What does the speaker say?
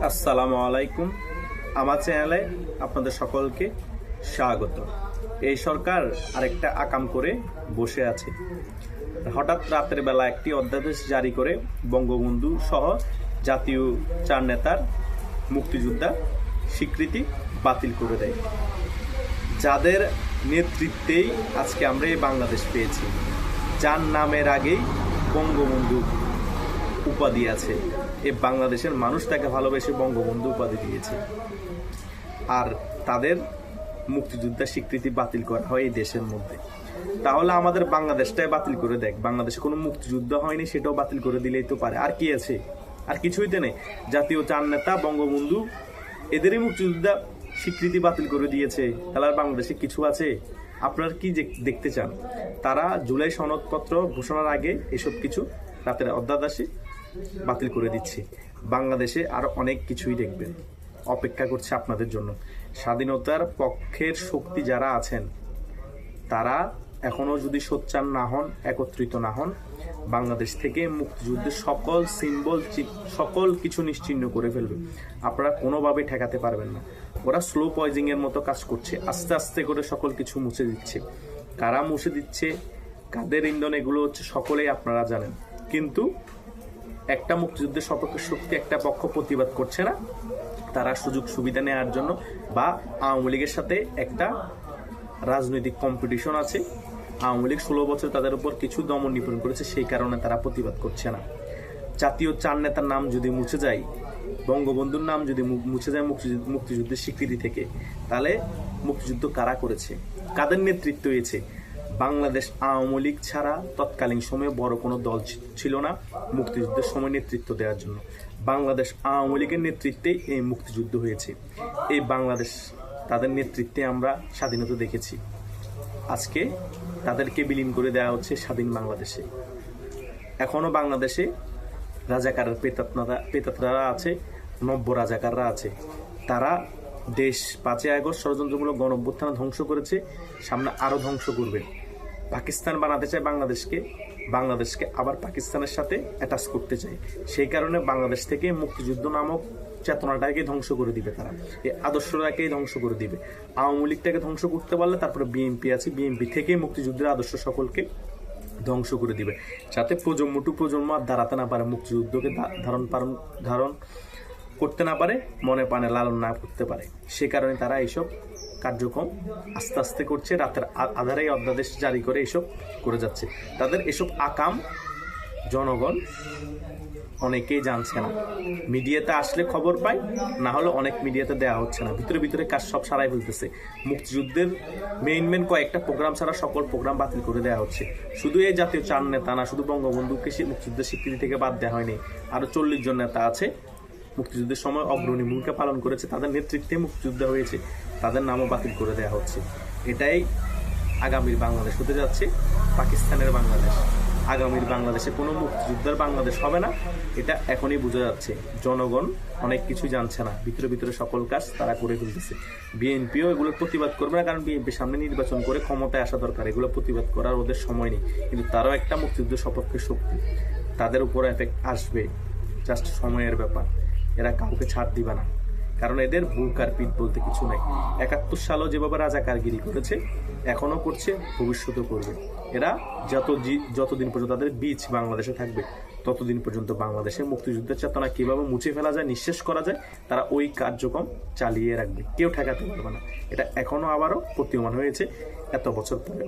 আসসালামু আলাইকুম। আমার চ্যানেলে আপনাদের সকলকে স্বাগত। এই সরকার আরেকটা আকাম করে বসে আছে। হঠাৎ রাতের বেলা একটি অধ্যাদেশ জারি করে বঙ্গবন্ধু সহ জাতীয় চার নেতার মুক্তিযোদ্ধা স্বীকৃতি বাতিল করে দেয়। যাদের নেতৃত্বেই আজকে আমরা এই বাংলাদেশ পেয়েছি। যার নামের আগেই বঙ্গবন্ধু উপাধি আছে। এই বাংলাদেশের মানুষ তাকে ভালোবেসে বঙ্গবন্ধু উপাধি দিয়েছে। আর তাদের মুক্তিযোদ্ধা স্বীকৃতি বাতিল করা হয় এই দেশের মধ্যে। তাহলে আমাদের বাংলাদেশটাই বাতিল করে দেখ। বাংলাদেশে কোনো মুক্তিযুদ্ধ হয়নি, সেটাও বাতিল করে দিলেই তো পারে। আর কি আছে? আর কিছুই তো নেই। জাতীয় চার নেতা, বঙ্গবন্ধু, এদেরই মুক্তিযোদ্ধা স্বীকৃতি বাতিল করে দিয়েছে। তাহলে আর বাংলাদেশে কিছু আছে? আপনারা কি দেখতে চান? তারা জুলাই সনদপত্র ঘোষণার আগে এসব কিছু রাতের অধ্যাদেশে বাতিল করে দিচ্ছে। বাংলাদেশে আরও অনেক কিছুই দেখবেন। অপেক্ষা করছে আপনাদের জন্য। স্বাধীনতার পক্ষের শক্তি যারা আছেন, তারা এখনও যদি সোচ্চার না হন, একত্রিত না হন, বাংলাদেশ থেকে মুক্তিযুদ্ধের সকল সিম্বল সকল কিছু নিশ্চিহ্ন করে ফেলবে। আপনারা কোনোভাবে ঠেকাতে পারবেন না। ওরা স্লো পয়জিং এর মতো কাজ করছে। আস্তে আস্তে করে সকল কিছু মুছে দিচ্ছে। কারা মুছে দিচ্ছে? কাদের ইন্ধন? এগুলো হচ্ছে সকলেই আপনারা জানেন। কিন্তু একটা মুক্তিযুদ্ধের সপক্ষে শক্তি একটা পক্ষ প্রতিবাদ করছে না। তারা সুযোগ সুবিধা নেওয়ার জন্য বা আওয়ামী লীগের সাথে একটা রাজনৈতিক কম্পিটিশন আছে। আওয়ামী লীগ ষোলো বছর তাদের উপর কিছু দমন নিপীড়ন করেছে, সেই কারণে তারা প্রতিবাদ করছে না। জাতীয় চার নেতার নাম যদি মুছে যায়, বঙ্গবন্ধুর নাম যদি মুছে যায় মুক্তিযুদ্ধ মুক্তিযুদ্ধের স্বীকৃতি থেকে, তাহলে মুক্তিযুদ্ধ কারা করেছে? কাদের নেতৃত্ব হয়েছে বাংলাদেশ আওয়ামী লীগ ছাড়া তৎকালীন সময়ে বড় কোনো দল ছিল না মুক্তিযুদ্ধের সময় নেতৃত্ব দেওয়ার জন্য। বাংলাদেশ আওয়ামী লীগের নেতৃত্বেই এই মুক্তিযুদ্ধ হয়েছে। এই বাংলাদেশ, তাদের নেতৃত্বে আমরা স্বাধীনতা দেখেছি। আজকে তাদেরকে বিলীন করে দেওয়া হচ্ছে স্বাধীন বাংলাদেশে। এখনও বাংলাদেশে রাজাকারের পেতাত্মারা পেতাত্রারা আছে, নব্য রাজাকাররা আছে। তারা দেশ পাঁচই আগস্ট ষড়যন্ত্রমূলক গণ ধ্বংস করেছে, সামনে আরও ধ্বংস করবে। পাকিস্তান বানাতে চায় বাংলাদেশকে বাংলাদেশকে আবার পাকিস্তানের সাথে অ্যাটাচ করতে চায়। সেই কারণে বাংলাদেশ থেকে মুক্তিযুদ্ধ নামক চেতনাটাকে ধ্বংস করে দিবে তারা। এই আদর্শটাকেই ধ্বংস করে দিবে। আওয়ামী লীগটাকে ধ্বংস করতে পারলে তারপরে বিএনপি আছে, বিএনপি থেকেই মুক্তিযুদ্ধের আদর্শ সকলকে ধ্বংস করে দিবে। যাতে প্রজন্ম টু প্রজন্ম আর দাঁড়াতে না পারে, মুক্তিযুদ্ধকে ধারণ ধারণ করতে না পারে, মনে পানে লালন না করতে পারে। সে কারণে তারা এইসব কার্যক্রম আস্তে আস্তে করছে, রাতের আ- আধারেই অধ্যাদেশ জারি করে এসব করে যাচ্ছে। তাদের এসব আকাম জনগণ অনেকেই জানছে না। মিডিয়াতে আসলে খবর পাই না হলে অনেক মিডিয়াতে দেওয়া হচ্ছে না। ভিতরে ভিতরে কাজ সব সারাই ফেলতেছে মুক্তিযুদ্ধের মেইন মেন কয়েকটা প্রোগ্রাম ছাড়া সকল প্রোগ্রাম বাতিল করে দেওয়া হচ্ছে। শুধু এই জাতীয় চার নেতা না, শুধু বঙ্গবন্ধুকে মুক্তিযুদ্ধের স্বীকৃতি থেকে বাদ দেওয়া হয়নি। আরও চল্লিশ জন নেতা আছে। মুক্তিযুদ্ধের সময় অগ্রণী ভূমিকা পালন করেছে, তাদের নেতৃত্বে মুক্তিযুদ্ধ হয়েছে, তাদের নামও বাতিল করে দেওয়া হচ্ছে। এটাই আগামীর বাংলাদেশ হতে যাচ্ছে, পাকিস্তানের বাংলাদেশ। আগামীর বাংলাদেশে কোনো মুক্তিযুদ্ধের বাংলাদেশ হবে না, এটা এখনই বোঝা যাচ্ছে। জনগণ অনেক কিছু জানছে না, ভিতরে ভিতরে সকল কাজ তারা করে ফেলতেছে। বিএনপিও এগুলোর প্রতিবাদ করবে না, কারণ বিএনপি সামনে নির্বাচন করে ক্ষমতায় আসা দরকার, এগুলো প্রতিবাদ করার ওদের সময় নেই। কিন্তু তারাও একটা মুক্তিযুদ্ধ সপক্ষে শক্তি, তাদের উপর এফেক্ট আসবে জাস্ট সময়ের ব্যাপার। এরা কাউকে ছাড় দিবে না। কারণ এদের বুক আর পিঠ বলতে কিছু নাই। একাত্তর সালও যেভাবে রাজাকারগিরি করেছে, এখনও করছে, ভবিষ্যতেও করবে। এরা যত যতদিন পর্যন্ত তাদের বীজ বাংলাদেশে থাকবে, ততদিন পর্যন্ত বাংলাদেশের মুক্তিযুদ্ধের চেতনা কীভাবে মুছে ফেলা যায়, নিঃশেষ করা যায়, তারা ওই কার্যক্রম চালিয়ে রাখবে। কেউ ঠেকাতে পারবে না। এটা এখনও আবারও প্রতীয়মান হয়েছে এত বছর পরে।